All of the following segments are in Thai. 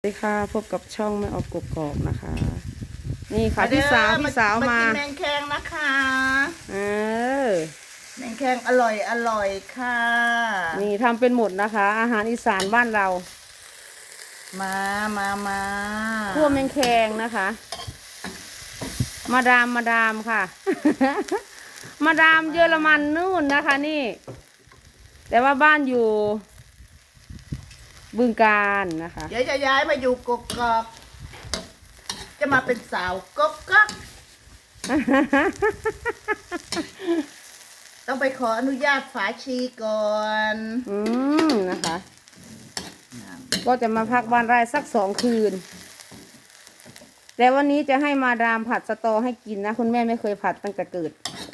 สวัสดีค่ะพบกับช่องไม่ออกกกอกนะคะ นี่ค่ะพี่สาวพี่สาวมากินแมงแคงนะคะเออแมงแคงอร่อยอร่อยค่ะ นี่ทำเป็นหมดนะคะ อาหารอีสานบ้านเรา มามามาคั่วแมงแคงนะคะ มาดามมาดามค่ะ มาดามเยอรมันนู่นนะคะ นี่ แต่ว่าบ้านอยู่ บึงการนะคะ เดี๋ยวจะย้ายมาอยู่กกกอกจะมาเป็นสาวกกกอกต้องไปขออนุญาตฝาชีก่อน อืมนะคะ ก็จะมาพักบ้านไร่สักสองคืน แต่วันนี้จะให้มาดามผัดสตอให้กินนะ คุณแม่ไม่เคยผัดตั้งแต่เกิดกุ้ง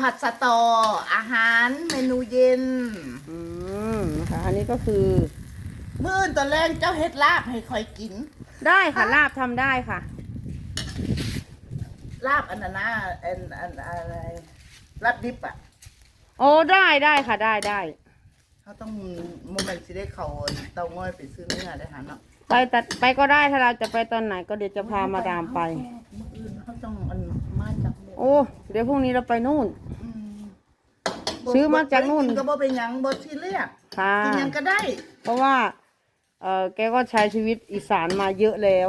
ผัดสะตอ อาหารเมนูเย็น อืมนะคะอันนี้ก็คือมื่ออื่นตอนแรกเจ้าเฮ็ดลาบให้คอยกิน ได้ค่ะลาบทำได้ค่ะ ลาบอันนั้นนะอันอันอะไรลาบดิบอะโอ้ได้ได้ค่ะ ได้ได้เขาต้องโมเมนต์สิได้เขาเตาง่อยไปซื้อเนื้อได้หาเนาะไปตัดไปก็ได้ถ้าเราจะไปตอนไหนก็เดี๋ยวจะพามาดามไป มื่ออื่นเขาต้องอันมาจากหมู่โอ้ เดี๋ยวพรุ่งนี้เราไปนู่นอืม ซื้อมาจากนู่น บ่ได้ก็บ่เป็นหยังบ่ที่เรียกค่ะ กินหยังก็ได้เพราะว่า เออแกก็ใช้ชีวิตอีสานมาเยอะแล้ว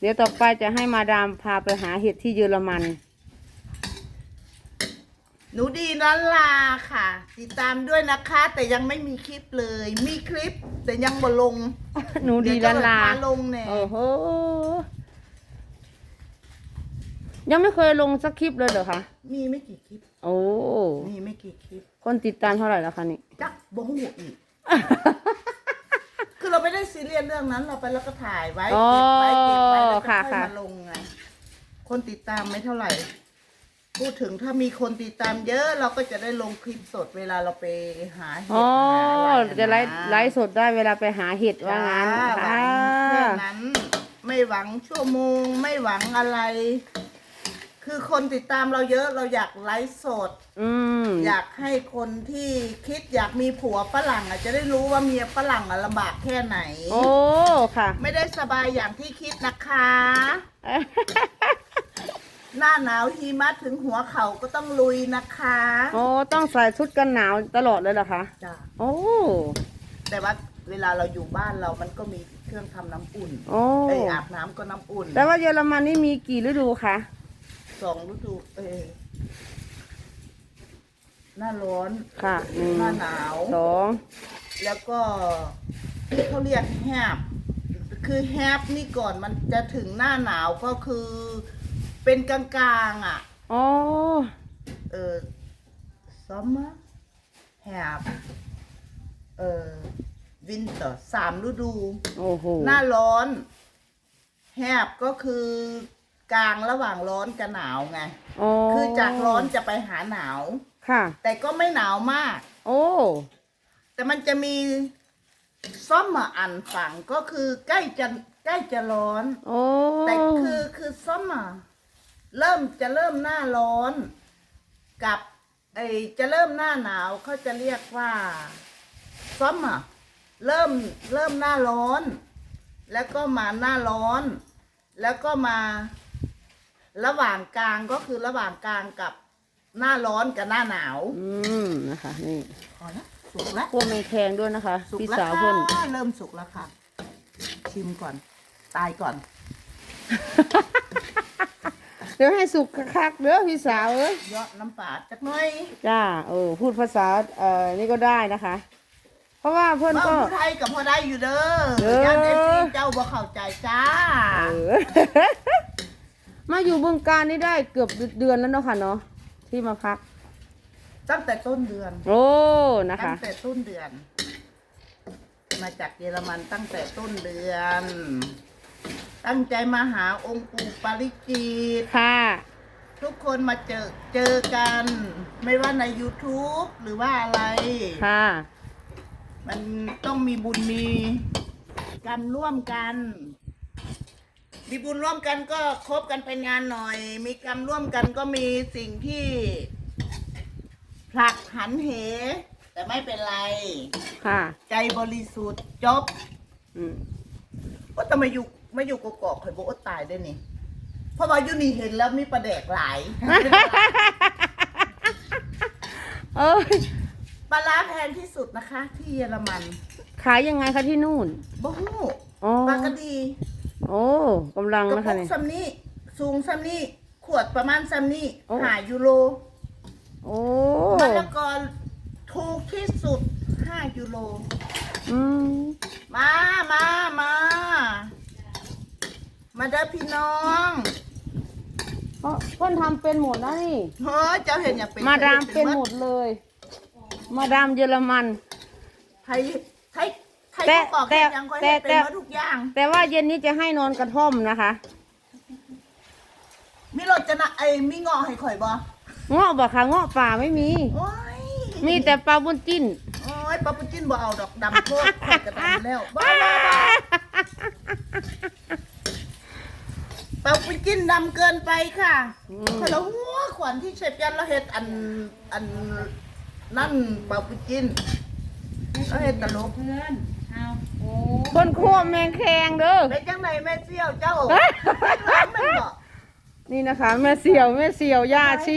เดี๋ยวต่อไปจะให้มาดามพาไปหาเห็ดที่เยอรมัน หนูดีนันลาค่ะ ติดตามด้วยนะคะ แต่ยังไม่มีคลิปเลย มีคลิป แต่ยังบ่ลงหนูดีลันลาเยวจะพลงแน่ โอ้โห ยังไม่เคยลงสักคลิปเลยเหรอคะ มีไม่กี่คลิป โอ้ มีไม่กี่คลิปคนติดตามเท่าไหร่แล้วคะนี่ จักบ่ฮู้อีก คือเราไม่ได้ซีเรียสเรื่องนั้น เราไปแล้วก็ถ่ายไว้อ๋อเก็บไว้เก็บไว้แล้วก็ค่ะค่อยค่ะมาลงไงคนติดตามไม่เท่าไหร่ พูดถึงถ้ามีคนติดตามเยอะเราก็จะได้ลงคลิปสดเวลาเราไปหาเห็ดอ๋อ หาอะไรจะไลฟ์นไลฟ์สดได้เวลาไปหาเห็ดว่างั้นจ้หวัค่ะงแค่นั้น ไม่หวังชั่วโมง ไม่หวังอะไร คือคนติดตามเราเยอะเราอยากไลฟ์สด อืม อยากให้คนที่คิดอยากมีผัวฝรั่งอะจะได้รู้ว่าเมียฝรั่งอะลำบากแค่ไหน โอ้ ค่ะ ไม่ได้สบายอย่างที่คิดนะคะ หน้าหนาวหิมะถึงหัวเข่าก็ต้องลุยนะคะโอ้ ต้องใส่ชุดกันหนาวตลอดเลยเหรอคะ จ้ะโอ้ แต่ว่าเวลาเราอยู่บ้านเรามันก็มีเครื่องทำน้ำอุ่นโอ้เอยอาบน้ำก็น้ำอุ่น แต่ว่าเยอรมันนี่มีกี่ฤดูคะ สองฤดูเอยหน้าร้อนค่ะหนึ่งหน้าหนาว สองแล้วก็ที่เขาเรียกแฮบคือแฮบนี่ก่อนมันจะถึงหน้าหนาวก็คือเป็นกลางๆอะอ๋อเออซัมเมอร์แฮบเออวินเตอร์สามฤดู โอ้โห หน้าร้อน แฮบก็คือ กลางระหว่างร้อนกับหนาวไง อ๋อคือจากร้อนจะไปหาหนาว ค่ะ แต่ก็ไม่หนาวมาก โอ้แต่มันจะมีซ่อมมาอันฝั่งก็คือใกล้จะใกล้จะร้อน โอ้แต่คือคือซ่อมมาเริ่มจะเริ่มหน้าร้อน กับไอจะเริ่มหน้าหนาวเขาจะเรียกว่าซ่อมมาเริ่มเริ่มหน้าร้อน แล้วก็มาหน้าร้อน แล้วก็มา ระหว่างกลางก็คือระหว่างกลางกับหน้าร้อนกับหน้าหนาว อืมนะคะ นี่พอแล้วสุกแล้วพวกแมงแคงด้วยนะคะ สุกพี่แล้วสาวค่ะเพ่นเริ่มสุกแล้วค่ะ ชิมก่อน ตายก่อน เดี๋ยวให้สุกคักๆเด้อพี่สาวเอ้ยเยอะน้ำปลาจักหน่อยจ้าเออพูดภาษาเอ่อนี่ก็ได้นะคะ เพราะว่าเพื่อนว่าก็ ผู้ไทยกับพอได้อยู่เด้อเด้อยันเอฟซีเจ้าบ่เข้าใจจ้า เออ มาอยู่บึงการนี่ได้เกือบเดือนแล้วเนาะค่ะเนาะที่มาพัก ตั้งแต่ต้นเดือน โอ้นะตั้คะ งแต่ต้นเดือน มาจากเยอรมันตั้งแต่ต้นเดือน ตั้งใจมาหาองค์ปู่ปาริจิต ค่ะ ทุกคนมาเจอเจอกัน ไม่ว่าใน YouTube หรือว่าอะไร ค่ะ มันต้องมีบุญมีกันร่วมกัน มีบุญร่วมกันก็คบกันเป็นงานหน่อย มีกรรมร่วมกันก็มีสิ่งที่ผลักหันเห แต่ไม่เป็นไร ค่ะ ใจบริสุทธิ์จบอืมว่าแต่มาอยู่มาอยู่กกอกเคยบอกว่าตายได้นี่เพราะว่าอยู่นี่เห็นแล้วมีประแดกหลาย เอ้ยปลาร้าแพงที่สุดนะคะ ที่เยอรมัน ขายยังไงคะที่นู่นบ่ฮู้อ๋อ ปลากระดี โอ้กำลังกระนะปุคะกเนี่ย ซัมนี่สูงซัมนี่ขวดประมาณซัมนี่โอ้ หายูโรโอ้มะละกอถูกที่สุด5ยูโรอืมมามามา มาเด้อพี่น้องเพราะเพื่อนทำเป็นหมดนะนี่ เฮ้ยเจ้าเห็นอย่างเป็นมาดามเป็นหมดเลย มาดามเยอรมัน ไทยไทยไทย แต่เขาบอกแต่เห็นยังค่อยแต่เห็นเป็นแต่หมดทุกอย่าง แต่ว่าเย็นนี้จะให้นอนกระท่อมนะคะ มีรถจะนะไอ้ยมีเงอให้ข่อยบ่เงาะบอกค่ะเงาะป่าไม่มีโอ้ยมีแต่ปลาบุญจิ้นโอ้ยปลาปุจิ้นบ่เอาดอกดำโคตรข่อยกระดำแล้วบ้าบ้าบ้าปลาปุจิ้นดำเกินไปค่ะอืมข่อยละหัวขวัญที่เชฟยันเราเฮ็ดอันอันนั่นปลาปุจิ้นเร คนคั่วแมงแคงเด้อเป็นจังไหนแม่เสี่ยวเจ้าเฮ้ยแม่นบ่นี่นะคะ แม่เสี่ยวแม่เสี่ยวย่าชิ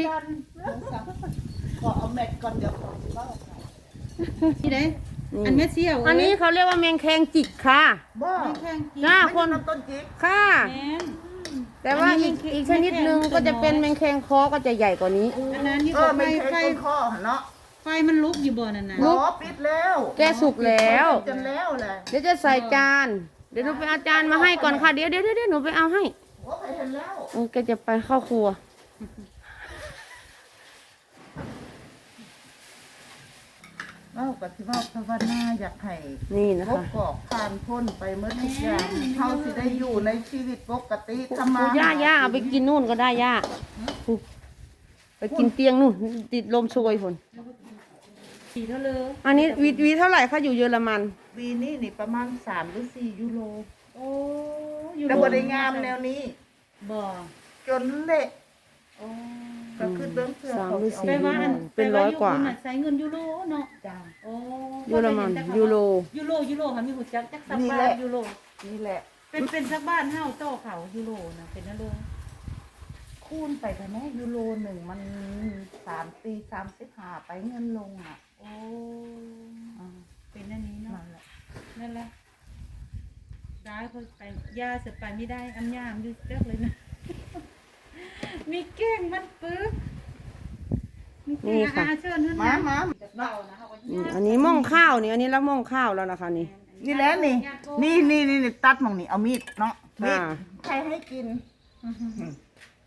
ขอเอาแม็กก่อนเดี๋ยวขอเล่าค่ะที่ไหนอันแม่เสี่ยวอันนี้เขาเรียกว่าแมงแคงจิกค่ะบ่แม่แข้งกินจ้าไม่คนใช่น้ำต้นจิกค่ะแม่นแต่ว่าอันนี้อีกแมงแคงอีกชนิดหนึ่งก็จะเป็นแมงแคงคอก็จะใหญ่กว่านี้อันนั้นนี่เอก็อไฟไม่ใช่ไฟต้นคอเนาะ ไฟมันลุกอยู่บ่นั่นน่ะหมอปิดแล้วแกสุกแล้ว จนแล้วแหละเดี๋ยวจะใส่จาน เดี๋ยวหนูไปเอาจานมาให้ก่อนค่ะ เดี๋ยวเดี๋ยวเดี๋ยวหนูไปเอาให้โอ้ไปเห็นแล้วเออแกจะไปเข้าครัว เล่ากับที่ว่าภาวนาอยากให้นี่นะพบคะ กอกผ่านพ้นไปเมื่อทุกอย่างเท่าสิได้อยู่ในชีวิตปกติทำมาปูย่าย่าเอาไปกินนู่นก็ได้ย่าปูไปกินเตียงนู่นติดลมโชยคน สีเท่าเลยอันนี้วีวีเท่าไหร่คะอยู่เยอรมันปีนี้นี่ประมาณสามหรือสี่ยูโรโอ้อยู่แต่บริงามแนวนี้ บ่จนเละโอ้ก็คือเบิ้งเสื้อสามเขาหรือเอาสี่ แปลว่าอันเป็นร้อยกว่า แปลอยู่คุณน่ะใช้เงินยูโรเนาะจ้า โอ้เยอรมันยูโร ยูโรยูโรค่ะมีหูจักจักสักนี่บาแหทละ ยูโร นี่แหละ เป็นเป็นสักบ้านเฮาโต้เขายูโรนะเป็นนั่นเลยคูณไปกันแน่ยูโรหนึ่งมัน สามปีสามสิบห้าไปเงินลงอะโอ้เป็นนั่นนี้เนาะนั่นแหละนั่นแหละได้คนไปยาเสร็จไปไม่ได้อันยามดูเจ๊กเลยนะ มีเก้งมันปึ๊บมีเก้งนี่ค่ะ อาเชิญท่านมานะมาเบานะเขาก็นี่อันนี้หม่องข้าวนี่อันนี้แล้วหม่องข้าวแล้วนะคะนี่ นี่แหละนี่ นี่นี่นี่นี่ตัดมองนี่เอามีดเนาะมีดอ่า ใครให้กิน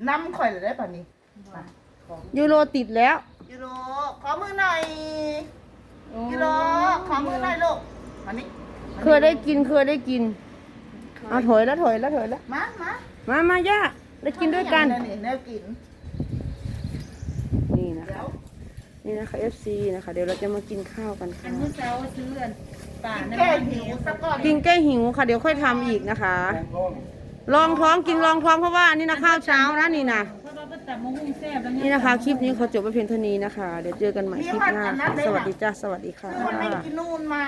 น้ำข่อยเลยได้ป่ะนี่มา ของยูโรติดแล้วยูโรขอมือหน่อยยูโรขอมือหน่อยลูกมานี่เคยได้กินเคยได้กิน เอาถอยแล้วถอยแล้วถอยแล้ว มามามามาย่าได้กินด้วยกัน นี่แนวกิน นี่นะเดี๋ยคะวนี่นะคะ FC นะคะ เดี๋ยวเราจะมากินข้าวกันอัค่ะนเมื่อเช้าซื้ออันป่านะแก้หิวสักก่อนกินแก้หิวค่ะ เดี๋ยวค่อยทำอีกนะคะ ลองท้องกินลองท้องเพราะว่านี่นะข้าวเช้านะนี่นะ เพราะว่าก็ตับมะฮุ่งแซ่บแล้วนี่นะคะ คลิปนี้ขอจบไปเพียงเท่านี้นะคะ เดี๋ยวเจอกันใหม่คลิปหน้า สวัสดีจ้า สวัสดีค่ะมันไม่กินนูนมา